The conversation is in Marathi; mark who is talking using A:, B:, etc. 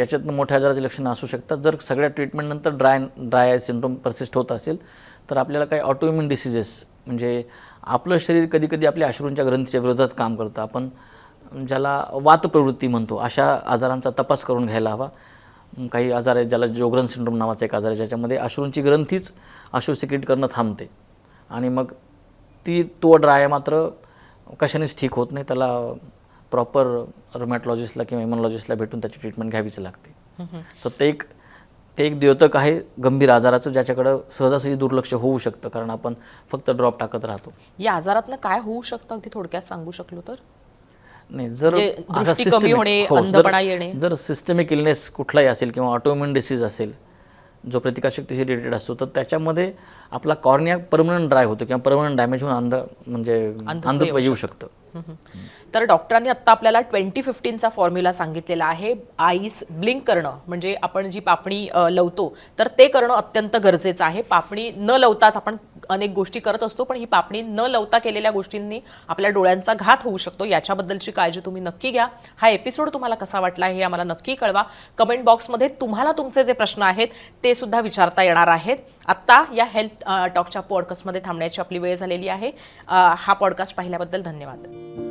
A: याच्यातनं मोठ्या आजाराची लक्षणं असू शकतात. जर सगळ्या ट्रीटमेंटनंतर dry dry eye syndrome persist होत असेल तर आपल्याला काही ऑटोइम्युन डिसिजेस म्हणजे आपलं शरीर कधीकधी आपल्या अश्रूंच्या ग्रंथीच्या विरोधात काम करतं. आपण ज्याला वात प्रवृत्ती म्हणतो अशा आजारांचा तपास करून घ्यायला हवा. काही आजार आहेत ज्याला जोग्रन सिंड्रोम नावाचा एक आजार आहे ज्याच्यामध्ये अश्रूंची ग्रंथीच अश्रू सिक्रेट करणं थांबते. आणि मग ती तो ड्राय मात्र कशानेच ठीक होत नाही त्याला प्रॉपर रोमॅटॉलॉजिस्टला किंवा इम्युनॉलॉजिस्टला भेटून त्याची ट्रीटमेंट घ्यावीच लागते. तर ते एक ते एक द्योतक आहे गंभीर आजाराचं ज्याच्याकडं सहजासहजी दुर्लक्ष होऊ शकतं कारण आपण फक्त ड्रॉप टाकत राहतो.
B: या आजारातनं काय होऊ शकतं? अगदी थोडक्यात सांगू शकलो तर?
A: नाही जर
B: म्हणजे
A: systemic-
B: होणे,
A: हो, जर-
B: अंधपणा येणे.
A: जर सिस्टमिक इलनेस कुठलाही असेल किंवा ऑटोइम्युन डिसीज असेल जो प्रतिकारशक्तीशी रिलेटेड असतो तर त्याच्यामध्ये आपला कॉर्निया परमनंट ड्राय होतो किंवा परमनंट डॅमेज होऊन अंध म्हणजे अंधत्व येऊ शकतं.
B: तर डॉक्टरांनी आत्ता आपल्याला ट्वेंटी फिफ्टीनचा फॉर्म्युला सांगितलेला आहे. आईस ब्लिंक करणं म्हणजे आपण जी पापणी लवतो तर ते करणं अत्यंत गरजेचं आहे. पापणी न लवताच आपण अनेक गोष्टी करत असतो पण ही पापणी न लवता केलेल्या गोष्टींनी आपल्या डोळ्यांचा घात होऊ शकतो. याच्याबद्दलची काळजी तुम्ही नक्की घ्या. हा एपिसोड तुम्हाला कसा वाटला हे आम्हाला नक्की कळवा. कमेंट बॉक्समध्ये तुम्हाला तुमचे जे प्रश्न आहेत ते सुद्धा विचारता येणार आहेत. आत्ता या हेल्थ टॉकच्या पॉडकास्टमध्ये थांबण्याची आपली वेळ झालेली आहे. हा पॉडकास्ट पाहिल्याबद्दल धन्यवाद.